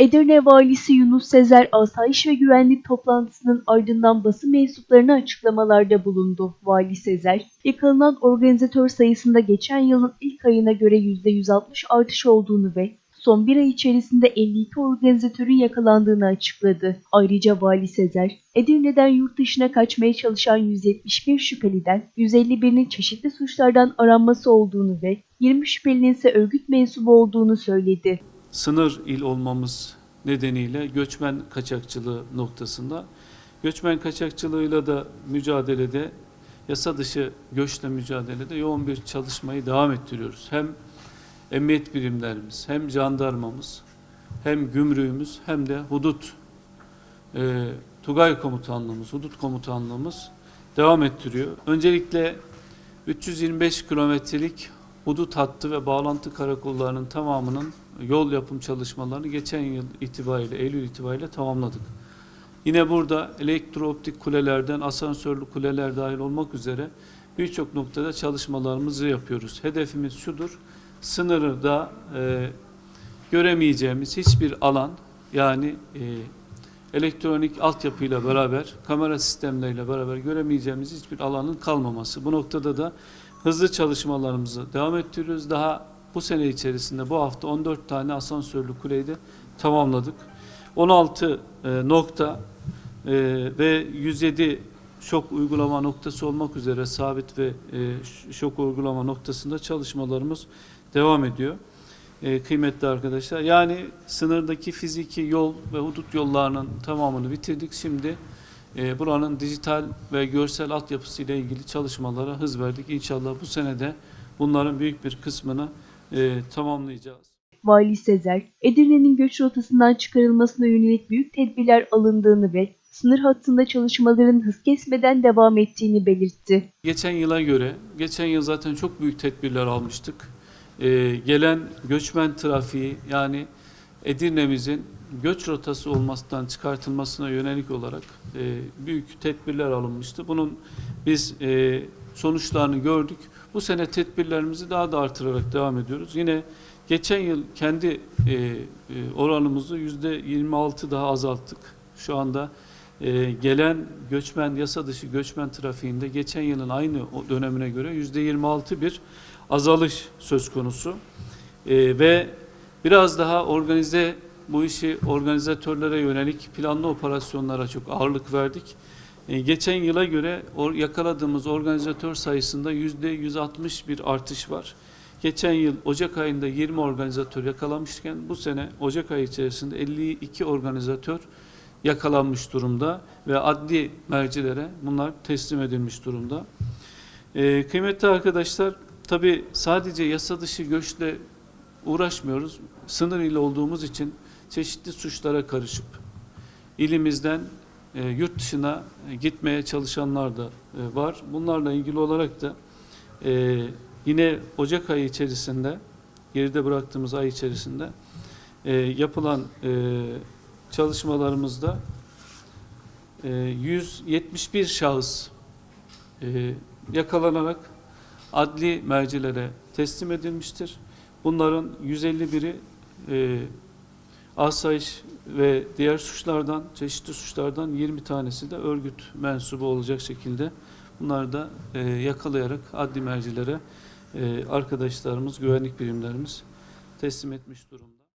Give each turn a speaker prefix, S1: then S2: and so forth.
S1: Edirne Valisi Yunus Sezer asayiş ve güvenlik toplantısının ardından basın mensuplarına açıklamalarda bulundu. Vali Sezer, yakalanan organizatör sayısında geçen yılın ilk ayına göre %160 artış olduğunu ve son bir ay içerisinde 52 organizatörün yakalandığını açıkladı. Ayrıca Vali Sezer, Edirne'den yurt dışına kaçmaya çalışan 171 şüpheliden 151'inin çeşitli suçlardan aranması olduğunu ve 20 şüphelinin ise örgüt mensubu olduğunu söyledi.
S2: Sınır il olmamız nedeniyle göçmen kaçakçılığı noktasında göçmen kaçakçılığıyla da mücadelede yasa dışı göçle mücadelede yoğun bir çalışmayı devam ettiriyoruz. Hem emniyet birimlerimiz, hem jandarmamız, hem gümrüğümüz, hem de hudut e, Tugay komutanlığımız, hudut komutanlığımız devam ettiriyor. Öncelikle 325 kilometrelik hudut hattı ve bağlantı karakollarının tamamının yol yapım çalışmalarını geçen yıl itibariyle, Eylül itibariyle tamamladık. Yine burada elektrooptik kulelerden asansörlü kuleler dahil olmak üzere birçok noktada çalışmalarımızı yapıyoruz. Hedefimiz şudur, sınırda e, göremeyeceğimiz hiçbir alan yani e, elektronik altyapıyla beraber, kamera sistemleriyle beraber göremeyeceğimiz hiçbir alanın kalmaması. Bu noktada da hızlı çalışmalarımızı devam ettiriyoruz. Daha bu sene içerisinde bu hafta 14 tane asansörlü kuleyi de tamamladık. 16 e, nokta e, ve 107 şok uygulama noktası olmak üzere sabit ve e, şok uygulama noktasında çalışmalarımız devam ediyor. E, kıymetli arkadaşlar. Yani sınırdaki fiziki yol ve hudut yollarının tamamını bitirdik. Şimdi e, buranın dijital ve görsel altyapısı ile ilgili çalışmalara hız verdik. İnşallah bu senede bunların büyük bir kısmını e, tamamlayacağız.
S1: Vali Sezer, Edirne'nin göç rotasından çıkarılmasına yönelik büyük tedbirler alındığını ve sınır hattında çalışmaların hız kesmeden devam ettiğini belirtti.
S2: Geçen yıla göre, geçen yıl zaten çok büyük tedbirler almıştık. Ee, gelen göçmen trafiği yani Edirne'mizin göç rotası olmasından çıkartılmasına yönelik olarak e, büyük tedbirler alınmıştı. Bunun biz e, sonuçlarını gördük. Bu sene tedbirlerimizi daha da artırarak devam ediyoruz. Yine geçen yıl kendi e, e, oranımızı yüzde 26 daha azalttık. Şu anda e, gelen göçmen, yasa dışı göçmen trafiğinde geçen yılın aynı dönemine göre yüzde 26 bir azalış söz konusu. E, ve biraz daha organize bu işi organizatörlere yönelik planlı operasyonlara çok ağırlık verdik. E, geçen yıla göre or, yakaladığımız organizatör sayısında yüzde 160 bir artış var. Geçen yıl Ocak ayında 20 organizatör yakalamışken bu sene Ocak ayı içerisinde 52 organizatör yakalanmış durumda ve adli mercilere bunlar teslim edilmiş durumda. Ee, kıymetli arkadaşlar, tabi sadece yasa dışı göçle uğraşmıyoruz. Sınır ile olduğumuz için çeşitli suçlara karışıp ilimizden e, yurt dışına e, gitmeye çalışanlar da e, var. Bunlarla ilgili olarak da e, yine Ocak ayı içerisinde, geride bıraktığımız ay içerisinde e, yapılan e, çalışmalarımızda e, 171 şahıs e, yakalanarak adli mercilere teslim edilmiştir. Bunların 151'i e, asayiş ve diğer suçlardan, çeşitli suçlardan 20 tanesi de örgüt mensubu olacak şekilde bunları da e, yakalayarak adli mercilere e, arkadaşlarımız, güvenlik birimlerimiz teslim etmiş durumda.